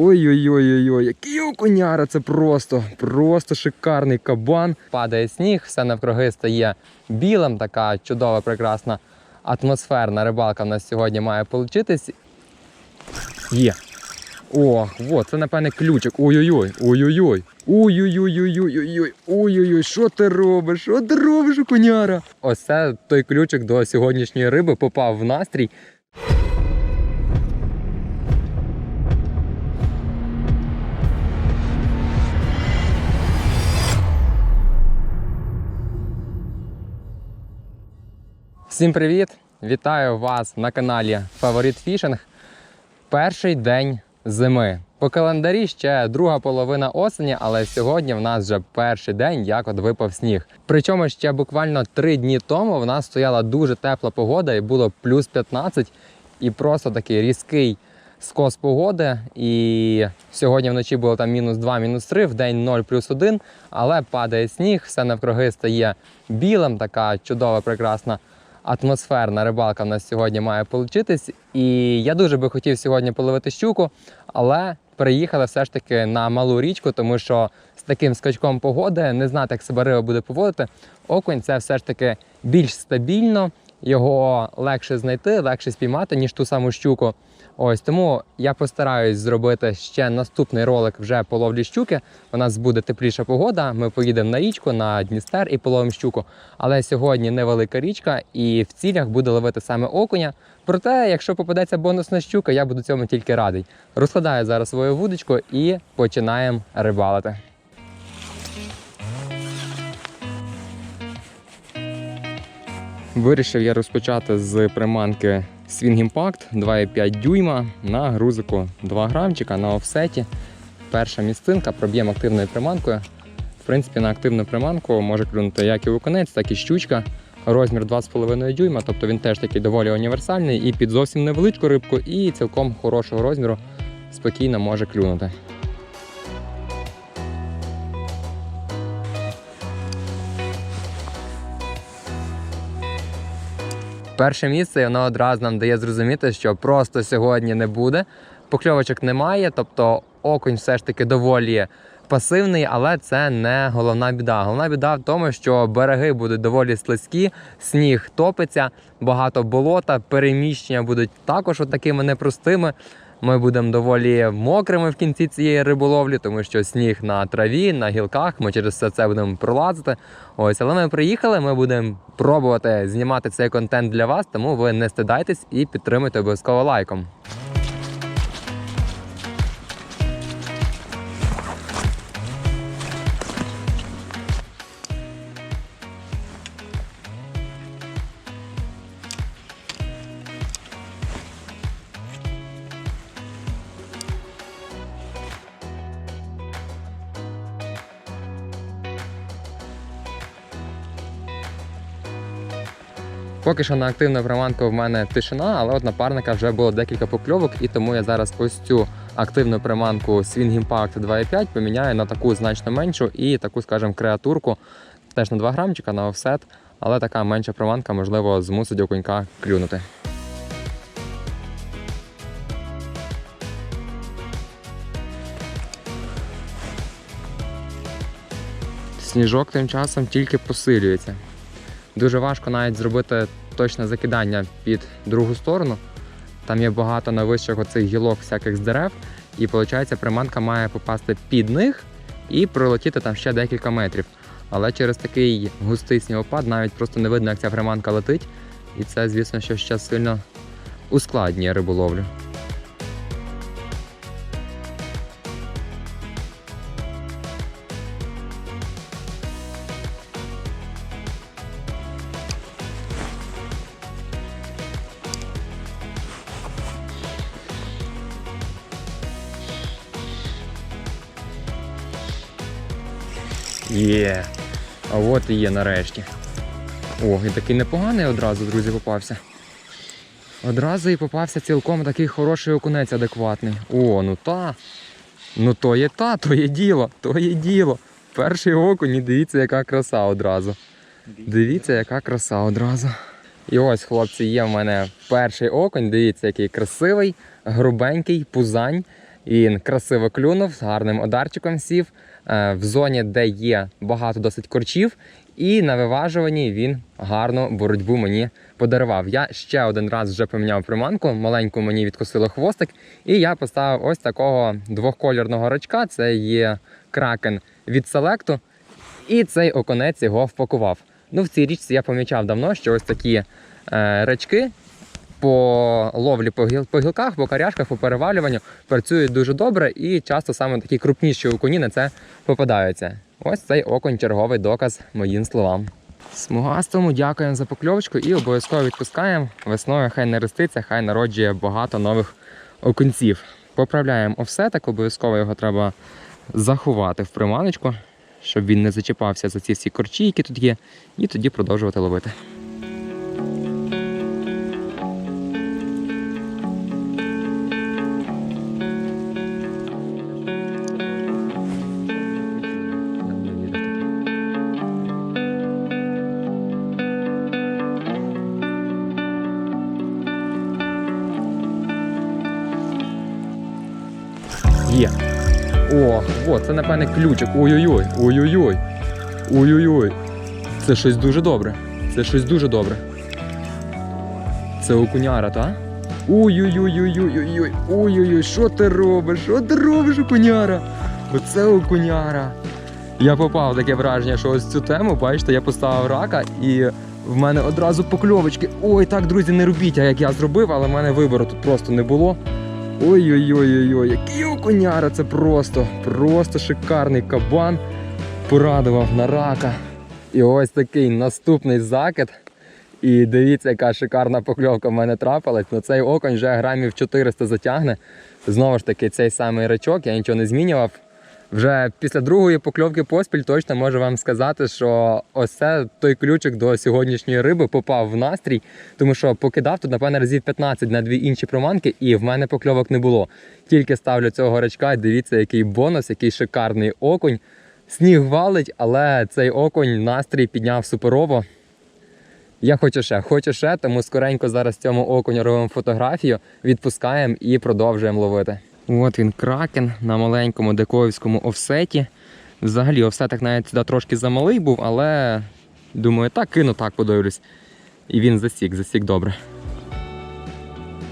Ой-ой-ой, який окуняра, це просто, просто шикарний кабан. Падає сніг, все навкруги стає білим, така чудова, прекрасна атмосферна рибалка в нас сьогодні має получитись. Є. Ох, от, це напевне ключик. Ой-ой-ой, ой-ой-ой. Ой-ой-ой-ой-ой-ой. Ой-ой-ой, що ти робиш? Що ти робиш, окуняра? Ось це той ключик до сьогоднішньої риби попав в настрій. Всім привіт! Вітаю вас на каналі Фаворит Фішинг. Перший день зими. По календарі ще друга половина осені, але сьогодні в нас вже перший день, як от випав сніг. Причому ще буквально три дні тому в нас стояла дуже тепла погода і було плюс 15, і просто такий різкий скос погоди. І сьогодні вночі було там мінус 2, мінус 3, в день 0 плюс 1, але падає сніг, все навкруги стає білим, така чудова, прекрасна атмосферна рибалка в нас сьогодні має получитись. І я дуже би хотів сьогодні половити щуку, але приїхали все ж таки на малу річку, тому що з таким скачком погоди не знати, як себе риба буде поводити. Окунь це все ж таки більш стабільно, його легше знайти, легше спіймати, ніж ту саму щуку. Ось тому я постараюсь зробити ще наступний ролик вже по ловлі щуки. У нас буде тепліша погода. Ми поїдемо на річку, на Дністер і половимо щуку. Але сьогодні невелика річка, і в цілях буде ловити саме окуня. Проте, якщо попадеться бонусна щука, я буду цьому тільки радий. Розкладаю зараз свою вудочку і починаємо рибалити. Вирішив я розпочати з приманки Swing Impact 2,5 дюйма на грузику 2 грамчика на офсеті. Перша місцинка проб'єм активною приманкою. В принципі, на активну приманку може клюнути як і луконець, так і щучка. Розмір 2,5 дюйма, тобто він теж такий доволі універсальний і під зовсім невеличку рибку, і цілком хорошого розміру спокійно може клюнути. Перше місце і воно одразу нам дає зрозуміти, що просто сьогодні не буде. Покльовочок немає, тобто окунь все ж таки доволі пасивний, але це не головна біда. Головна біда в тому, що береги будуть доволі слизькі, сніг топиться, багато болота, переміщення будуть також такими непростими. Ми будемо доволі мокрими в кінці цієї риболовлі, тому що сніг на траві, на гілках. Ми через все це будемо пролазити. Ось, але ми приїхали. Ми будемо пробувати знімати цей контент для вас, тому ви не стидайтесь і підтримуйте обов'язково лайком. Поки що на активну приманку в мене тишина, але от напарника вже було декілька покльовок, і тому я зараз ось цю активну приманку Swing Impact 2.5 поміняю на таку значно меншу і таку, скажімо, креатурку теж на 2 грамчика на офсет, але така менша приманка, можливо, змусить окунька клюнути. Сніжок тим часом тільки посилюється. Дуже важко навіть зробити точне закидання під другу сторону. Там є багато найвищих оцих гілок всяких з дерев, і виходить, приманка має попасти під них і пролетіти там ще декілька метрів. Але через такий густий снігопад навіть просто не видно, як ця приманка летить. І це, звісно, що ще сильно ускладнює риболовлю. Є. А от і є нарешті. О, і такий непоганий одразу, друзі, попався. Одразу і попався цілком такий хороший окунець адекватний. О, ну та. Ну то є та, то є діло, то є діло. Перший окунь, і дивіться, яка краса одразу. Дивіться, яка краса одразу. І ось, хлопці, є в мене перший окунь. Дивіться, який красивий, грубенький, пузань. Він красиво клюнув, з гарним ударчиком сів в зоні, де є багато досить корчів, і на виважуванні він гарну боротьбу мені подарував. Я ще один раз вже поміняв приманку, маленьку мені відкусило хвостик, і я поставив ось такого двохкольорного рачка. Це є кракен від селекту. І цей оконець його впакував. Ну, в цій річці я помічав давно, що ось такі е, рачки по ловлі по, гіл, по гілках, по каряшках, по перевалюванню працюють дуже добре і часто саме такі крупніші окуні на це попадаються. Ось цей окунь черговий доказ моїм словам. Смугастому дякуємо за покльовочку і обов'язково відпускаємо. Весною хай не роститься, хай народжує багато нових окунців. Поправляємо офсетик, обов'язково його треба заховати в приманочку, щоб він не зачіпався за ці всі корчі, які тут є, і тоді продовжувати ловити. О, о, це напевне ключик. Ой-ой-ой, ой-ой-ой. Ой-ой-ой. Це щось дуже добре. Це щось дуже добре. Це окуняра, та? Ой-ой-ой-ой-ой-ой. Ой-ой-ой, що ти робиш? Що ти робиш, окуняра? Оце окуняра. Я попав в таке враження, що ось цю тему, бачите, я поставив рака і в мене одразу покльовочки. Ой, так, друзі, не робіть, а як я зробив, але в мене вибору тут просто не було. Ой-ой-ой-ой, який окуняра, це просто, просто шикарний кабан. Порадував на рака. І ось такий наступний закид. І дивіться, яка шикарна покльовка в мене трапилась. Ну цей окунь вже грамів 400 затягне. Знову ж таки, цей самий речок, я нічого не змінював. Вже після другої покльовки поспіль точно можу вам сказати, що ось це той ключик до сьогоднішньої риби попав в настрій, тому що покидав тут, напевно, разів 15 на дві інші проманки, і в мене покльовок не було. Тільки ставлю цього і дивіться, який бонус, який шикарний окунь. Сніг валить, але цей окунь настрій підняв суперово. Я хочу ще, хочу ще, тому скоренько зараз цьому окуню робимо фотографію, відпускаємо і продовжуємо ловити. От він кракен на маленькому дековському офсеті. Взагалі, офсетик навіть сюди трошки замалий був, але думаю, так кину, так подивлюсь. І він засік, засік добре.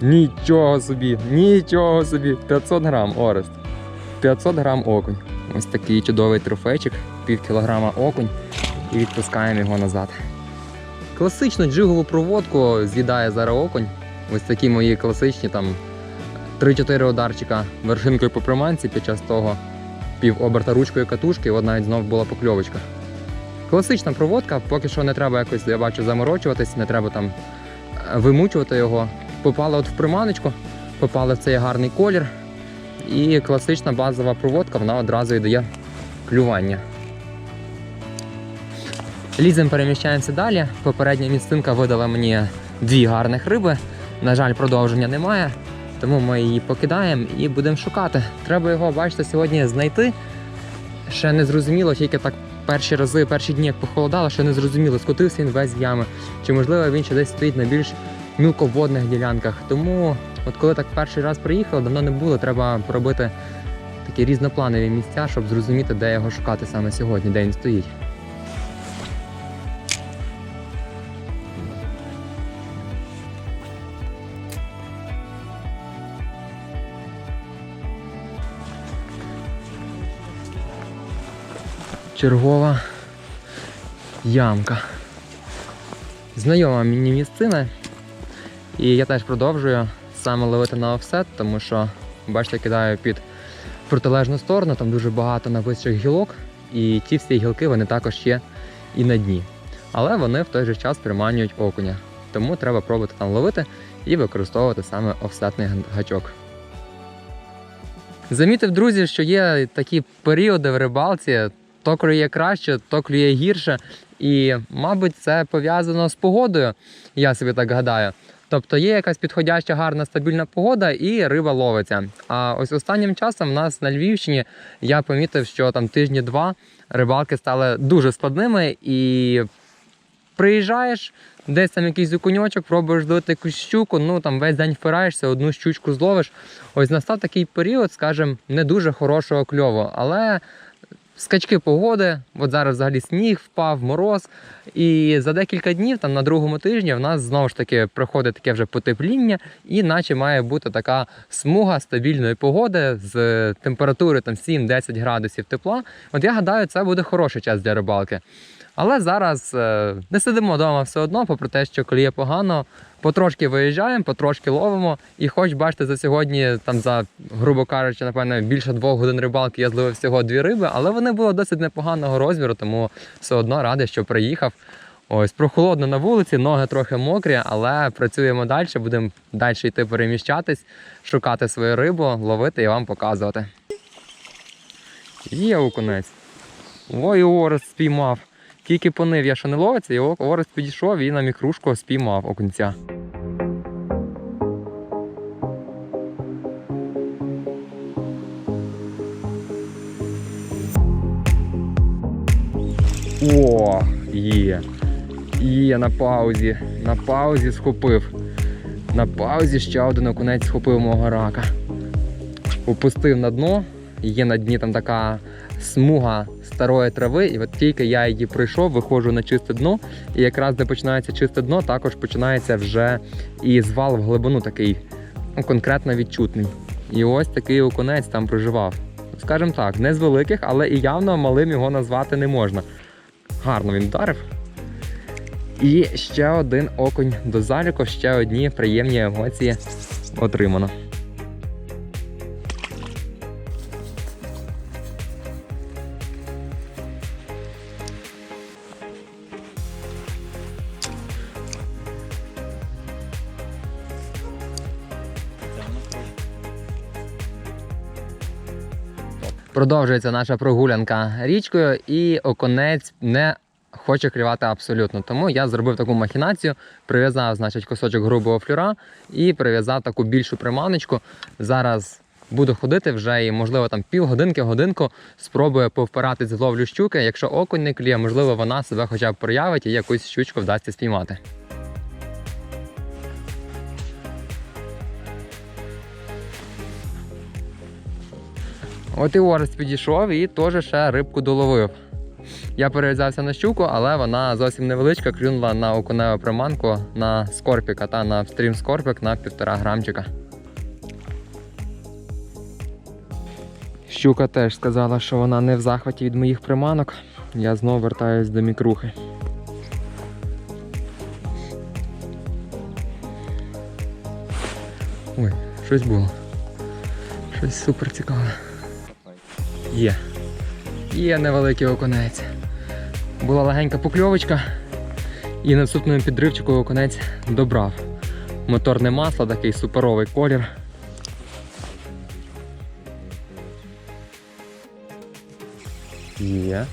Нічого собі, нічого собі. 500 грам Орест. 500 грам окунь. Ось такий чудовий трофейчик, пів кілограма окунь. І відпускаємо його назад. Класичну джигову проводку з'їдає зараз окунь. Ось такі мої класичні там 3-4 ударчика вершинкою по приманці під час того пів оберта ручкою катушки, і от навіть знов була покльовочка. Класична проводка, поки що не треба якось, я бачу, заморочуватись, не треба там е, вимучувати його. Попали от в приманочку, попали в цей гарний колір. І класична базова проводка, вона одразу і дає клювання. Лізем переміщаємося далі. Попередня місцинка видала мені дві гарних риби. На жаль, продовження немає. Тому ми її покидаємо і будемо шукати. Треба його, бачите, сьогодні знайти. Ще не зрозуміло, тільки так перші рази, перші дні, як похолодало, ще не зрозуміло, скотився він весь ями. Чи можливо він ще десь стоїть на більш мілководних ділянках. Тому, от коли так перший раз приїхав, давно не було, треба пробити такі різнопланові місця, щоб зрозуміти, де його шукати саме сьогодні, де він стоїть. Чергова ямка. Знайома мені місцина. І я теж продовжую саме ловити на офсет, тому що, бачите, кидаю під протилежну сторону, там дуже багато нависших гілок, і ті всі гілки вони також є і на дні. Але вони в той же час приманюють окуня. Тому треба пробувати там ловити і використовувати саме офсетний гачок. Замітив, друзі, що є такі періоди в рибалці, то клює краще, то клює гірше. І, мабуть, це пов'язано з погодою, я собі так гадаю. Тобто є якась підходяща, гарна, стабільна погода, і риба ловиться. А ось останнім часом в нас на Львівщині я помітив, що там тижні два рибалки стали дуже складними і Приїжджаєш, десь там якийсь окуньочок, пробуєш зловити якусь щуку, ну там весь день впираєшся, одну щучку зловиш. Ось настав такий період, скажімо, не дуже хорошого кльову, але скачки погоди, от зараз взагалі сніг впав, мороз. І за декілька днів, там на другому тижні, в нас знову ж таки приходить таке вже потепління, і наче має бути така смуга стабільної погоди з температури там 7-10 градусів тепла. От я гадаю, це буде хороший час для рибалки. Але зараз е, не сидимо вдома все одно, попри те, що коліє погано. Потрошки виїжджаємо, потрошки ловимо. І хоч бачите, за сьогодні, там за, грубо кажучи, напевно, більше двох годин рибалки я зловив всього дві риби, але вони були досить непоганого розміру, тому все одно радий, що приїхав. Ось прохолодно на вулиці, ноги трохи мокрі, але працюємо далі, будемо далі йти переміщатись, шукати свою рибу, ловити і вам показувати. Є окунець. Ой, Орес спіймав. Тільки понив я, що не ловиться, і о- підійшов і на мікрушку спіймав окунця. О, є. Є на паузі. На паузі схопив. На паузі ще один окунець схопив мого рака. Опустив на дно. Є на дні там така смуга старої трави, і от тільки я її пройшов, виходжу на чисте дно, і якраз де починається чисте дно, також починається вже і звал в глибину такий ну, конкретно відчутний. І ось такий окунець там проживав. Скажімо так, не з великих, але і явно малим його назвати не можна. Гарно він вдарив. І ще один окунь до заліку, ще одні приємні емоції отримано. Продовжується наша прогулянка річкою, і оконець не хоче клювати абсолютно. Тому я зробив таку махінацію, прив'язав, значить, кусочок грубого флюра і прив'язав таку більшу приманочку. Зараз буду ходити вже і, можливо, там півгодинки, годинку спробую повпиратись з ловлю щуки. Якщо окунь не клює, можливо, вона себе хоча б проявить і якусь щучку вдасться спіймати. От і Орес підійшов і теж ще рибку доловив. Я перев'язався на щуку, але вона зовсім невеличка, клюнула на окуневу приманку на скорпіка та на стрім скорпік на півтора грамчика. Щука теж сказала, що вона не в захваті від моїх приманок. Я знову вертаюсь до мікрухи. Ой, щось було. Щось супер цікаве. Є. Є невеликий окунець. Була легенька покльовочка, і наступному підривчику окунець добрав. Моторне масло, такий суперовий колір. Є.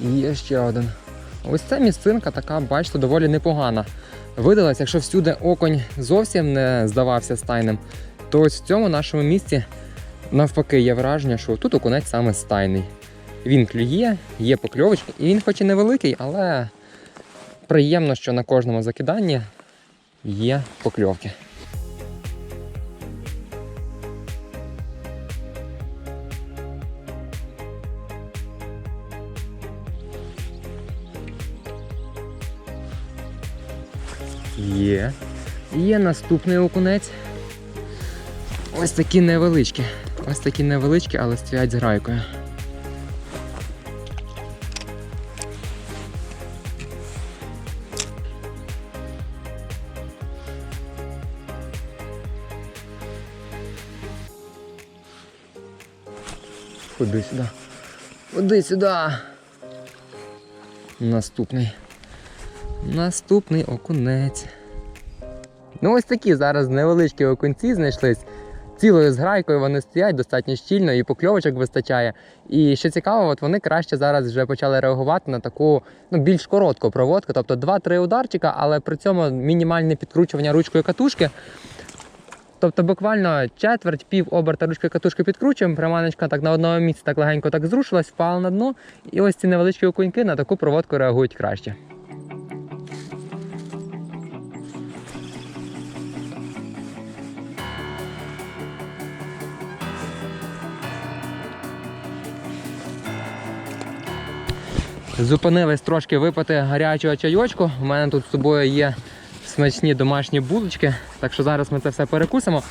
Є ще один. Ось ця місцинка така, бачите, доволі непогана. Видалась, якщо всюди оконь зовсім не здавався стайним, то ось в цьому нашому місці навпаки є враження, що тут окунець саме стайний. Він клює, є покльовочки, і він хоч і невеликий, але приємно, що на кожному закиданні є покльовки. Є. Є наступний окунець. Ось такі невеличкі. Ось такі невеличкі, але стоять з грайкою. Ходи сюди. Ходи сюди. Наступний. Наступний окунець. Ну ось такі зараз невеличкі окунці знайшлись. Цілою зграйкою вони стоять достатньо щільно і покльовочок вистачає. І що цікаво, от вони краще зараз вже почали реагувати на таку ну, більш коротку проводку, тобто 2-3 ударчика, але при цьому мінімальне підкручування ручкою катушки. Тобто буквально четверть, пів оберта ручкою катушки підкручуємо, приманочка так на одному місці так легенько так зрушилась, впала на дно. І ось ці невеличкі окуньки на таку проводку реагують краще. Зупинились трошки випити гарячого чайочку. У мене тут з собою є смачні домашні булочки, так що зараз ми це все перекусимо.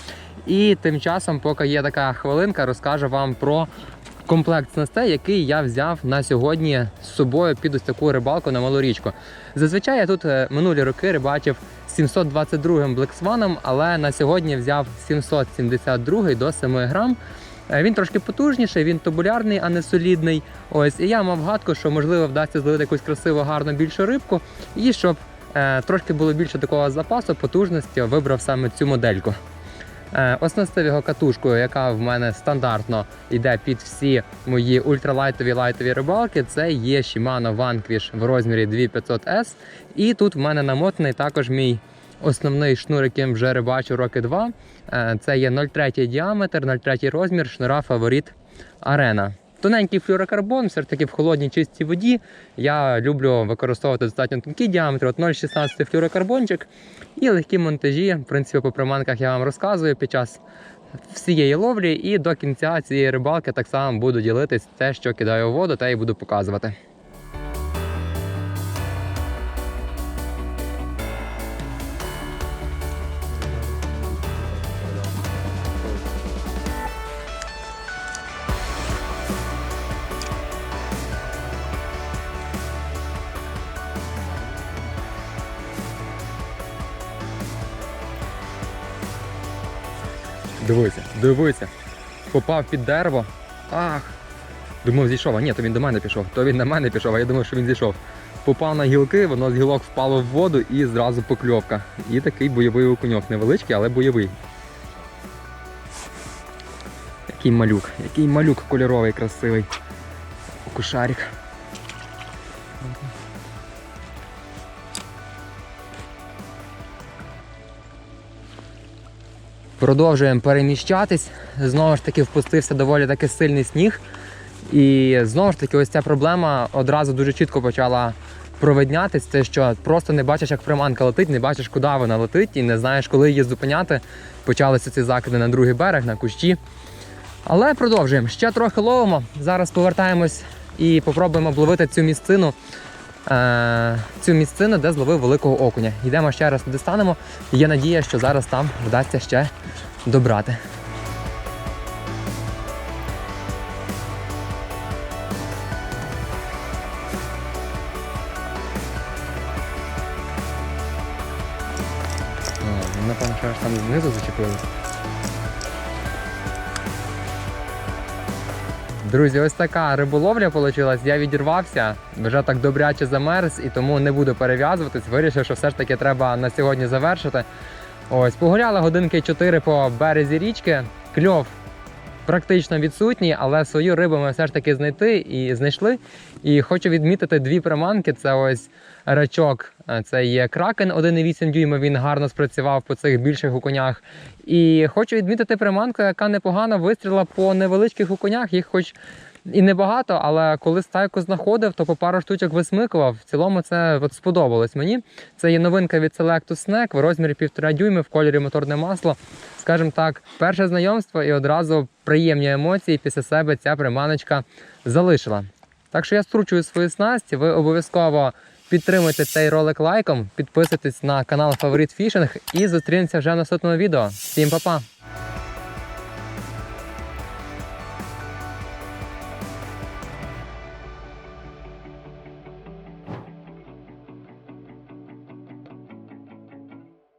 І тим часом, поки є така хвилинка, розкажу вам про комплект снастей, який я взяв на сьогодні з собою під ось таку рибалку на малу річку. Зазвичай я тут е, минулі роки рибачив 722-м Black але на сьогодні взяв 772 до 7 грам. Е, Він трошки потужніший, він тубулярний, а не солідний. Ось і я мав гадку, що можливо вдасться зловити якусь красиву, гарну більшу рибку, і щоб е, трошки було більше такого запасу, потужності, вибрав саме цю модельку. Е, Оснастив його катушкою, яка в мене стандартно йде під всі мої ультралайтові лайтові рибалки. Це є Shimano Vanquish в розмірі 2500S. І тут в мене намотаний також мій основний шнур, яким вже рибачу роки два. Е, Це є 0,3 діаметр, 0,3 розмір шнура фаворит Арена. Тоненький флюорокарбон, все ж таки в холодній чистій воді. Я люблю використовувати достатньо тонкий діаметр, от 0,16 флюорокарбончик і легкі монтажі. В принципі, по приманках я вам розказую під час всієї ловлі. І до кінця цієї рибалки так само буду ділитись те, що кидаю у воду, те і буду показувати. Дивися, дивися. Попав під дерево. Ах. Думав, зійшов. А ні, то він до мене пішов. То він на мене пішов, а я думав, що він зійшов. Попав на гілки, воно з гілок впало в воду і зразу покльовка. І такий бойовий окуньок. Невеличкий, але бойовий. Який малюк, який малюк кольоровий, красивий. Окушарик. Продовжуємо переміщатись. Знову ж таки впустився доволі таки сильний сніг. І знову ж таки, ось ця проблема одразу дуже чітко почала провиднятись. Те, що просто не бачиш, як приманка летить, не бачиш, куди вона летить, і не знаєш, коли її зупиняти. Почалися ці закиди на другий берег, на кущі. Але продовжуємо. Ще трохи ловимо. Зараз повертаємось і попробуємо обловити цю місцину. Е, цю місцину, де зловив великого окуня. Йдемо ще раз туди станемо. Є надія, що зараз там вдасться ще добрати. Напевно, що аж там знизу зачепилось. Друзі, ось така риболовля вийшла. Я відірвався, вже так добряче замерз і тому не буду перев'язуватись. Вирішив, що все ж таки треба на сьогодні завершити. Ось, погуляли годинки 4 по березі річки. Кльов практично відсутній, але свою рибу ми все ж таки знайти і знайшли. І хочу відмітити дві приманки. Це ось рачок. е, Це є кракен 1,8 дюйма. Він гарно спрацював по цих більших окунях. І хочу відмітити приманку, яка непогано вистріла по невеличких окунях. Їх хоч і небагато, але коли стайку знаходив, то по пару штучок висмикував. В цілому це от сподобалось мені. Це є новинка від Selectus Snack в розмірі 1,5 дюйми в кольорі моторне масло. Скажімо так, перше знайомство і одразу приємні емоції після себе ця приманочка залишила. Так що я скручую свої снасті. Ви обов'язково підтримуйте цей ролик лайком, підписуйтесь на канал Фаворит Фішинг і зустрінемося вже в наступному відео. Всім па-па!